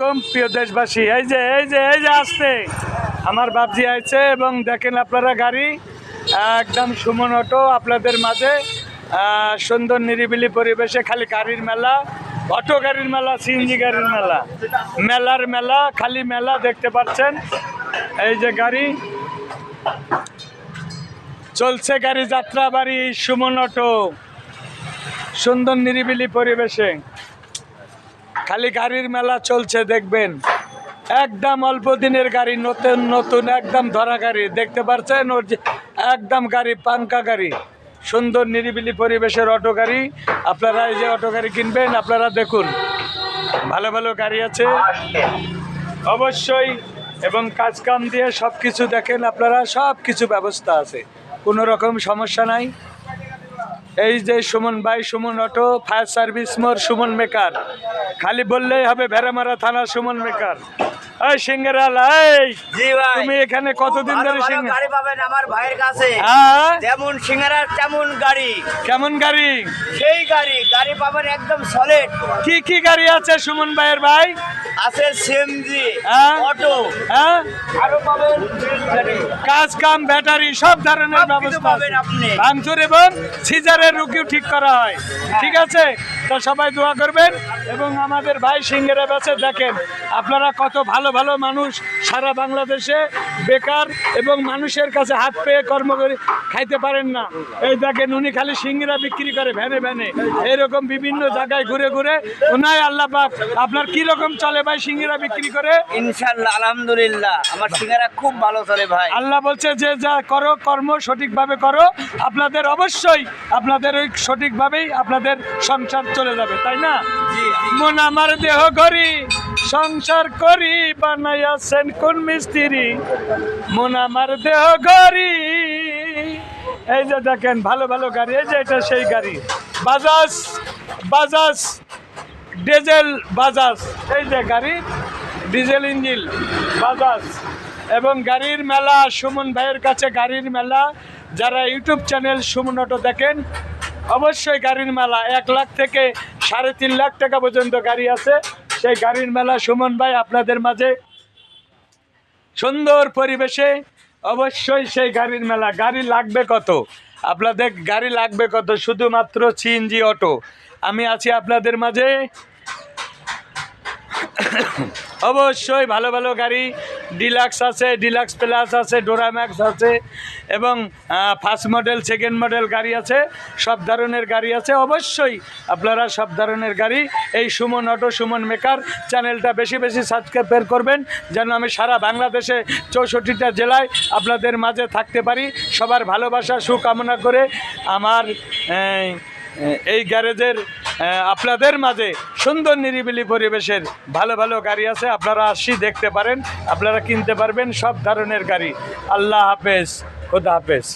প্রিয় দেশবাসী। এই যে এই যে এই যে আসতে আমার বাপজি আইছে এবং দেখেন আপনারা গাড়ি, একদম সুমন অটো আপনাদের মাঝে। সুন্দর নিরিবিলি পরিবেশে খালি গাড়ির মেলা, অটো গাড়ির মেলা সিএনজি গাড়ির মেলা। মেলার মেলা, খালি মেলা দেখতে পাচ্ছেন। এই যে গাড়ি। চলছে গাড়ি যাত্রা বাড়ি সুমন অটো। সুন্দর নিরিবিলি পরিবেশে। খালি গাড়ির মেলা চলছে, দেখবেন। একদম অল্প দিনের গাড়ি, নতুন নতুন, একদম ধরা গাড়ি। দেখতে পাচ্ছেন ওর একদম গাড়ি, পাঙ্কা গাড়ি। সুন্দর, নিরিবিলি পরিবেশের অটো গাড়ি। আপনারা এই যে অটো গাড়ি কিনবেন, আপনারা দেখুন। ভালো ভালো গাড়ি আছে। অবশ্যই, এবং কাজ কাম দিয়ে সব কিছু দেখেন, আপনারা সব কিছু ব্যবস্থা আছে। কোনো রকম সমস্যা নাই। এই যে সুমন ভাই, সুমন অটো, ফায়ার সার্ভিস মোর সুমন মেকার। খালি বললেই হবে ভেড়ামারা থানা সুমন মেকার। এই সিঙ্গেরাল এই জি ভাই। তুমি এখানে কতদিন ধরে গাড়ি পাবেন আমার ভাইয়ের কাছে। হ্যাঁ? যেমন সিঙ্গারার তেমন গাড়ি। কেমন গাড়ি? সেই গাড়ি গাড়ি পাবেন একদম সলিড কি কি গাড়ি আছে সুমন ভাইয়ের ভাই? আছে সিএমজি হ্যাঁ? অটো হ্যাঁ? আরও পাবেন কাজ কাম ব্যাটারি সব ধরনের ব্যবস্থা পাবেন আপনি। ভাঙচুর এবং সিজারের রুগীও ঠিক করা হয়। ঠিক আছে? তো সবাই দোয়া করবেন এবং আমাদের ভাই সিংহেরা বেছে দেখেন। আপনারা কত ভালো ভালো মানুষ। সারা বাংলাদেশে বেকার এবং মানুষের কাছে হাত পেয়ে কর্ম করে খাইতে পারেন না। এই দেখেন উনি খালি সিঙ্গিরা বিক্রি করে ভ্যানে ভ্যানে। এরকম বিভিন্ন জায়গায় ঘুরে ঘুরে ওনাই আল্লাহ পাক আপনার কি রকম চলে ভাই সিঙ্গিরা বিক্রি করে? ইনশাল্লাহ আলহামদুলিল্লাহ। আমার সিঙ্গারা খুব ভালো চলে ভাই। আল্লাহ বলছে যে যা করো কর্ম সঠিকভাবে করো। আপনাদের অবশ্যই আপনাদের ওই সঠিকভাবেই আপনাদের সংসার চলে যাবে তাই না? মন আমার দেহ গরি সংসার করি বানাইয়াছেন কোন মিস্ত্রি? মন আমার দেহ গরি এই যে দেখেন, ভালো ভালো গাড়ি, এই যে এটা সেই গাড়ি। বাজাজ বাজাজ, ডিজেল বাজাজ। এই যে গাড়ি, ডিজেল ইঞ্জিন, বাজাজ। এবং গাড়ির মেলা, সুমন ভাইয়ের কাছে গাড়ির মেলা। যারা ইউটিউব চ্যানেল সুমন অটো দেখেন, অবশ্যই গাড়ির মেলা। এক লাখ থেকে সাড়ে তিন লাখ টাকা পর্যন্ত গাড়ি আছে। সেই গাড়ির মেলা সুমন ভাই আপনাদের মাঝে। সুন্দর পরিবেশে অবশ্যই সেই গাড়ির মেলা। গাড়ি লাগবে কত? আপনাদের গাড়ি লাগবে কত? শুধুমাত্র সিএনজি অটো। আমি আছি আপনাদের মাঝে। অবশ্যই ভালো ভালো গাড়ি। ডিলাক্স আছে ডিলাক্স প্লাস আছে ডোরাম্যাক্স আছে এবং ফার্স্ট মডেল সেকেন্ড মডেল গাড়ি আছে সব ধরনের গাড়ি আছে। অবশ্যই আপনারা সব ধরনের গাড়ি এই সুমন অটো সুমন মেকার চ্যানেলটা বেশি বেশি সাবস্ক্রাইব করবেন যেন আমি সারা বাংলাদেশে চৌষট্টিটা জেলায় আপনাদের মাঝে থাকতে পারি। সবার ভালোবাসা সুকামনা করে আমার এই, গ্যারেজের আপনাদের মাঝে সুন্দর নিরিবিলি পরিবেশের ভালো ভালো গাড়ি আছে। আপনারা আসি দেখতে পারেন, আপনারা কিনতে পারবেন সব ধরনের গাড়ি। আল্লাহ হাফেজ, খোদা হাফেজ।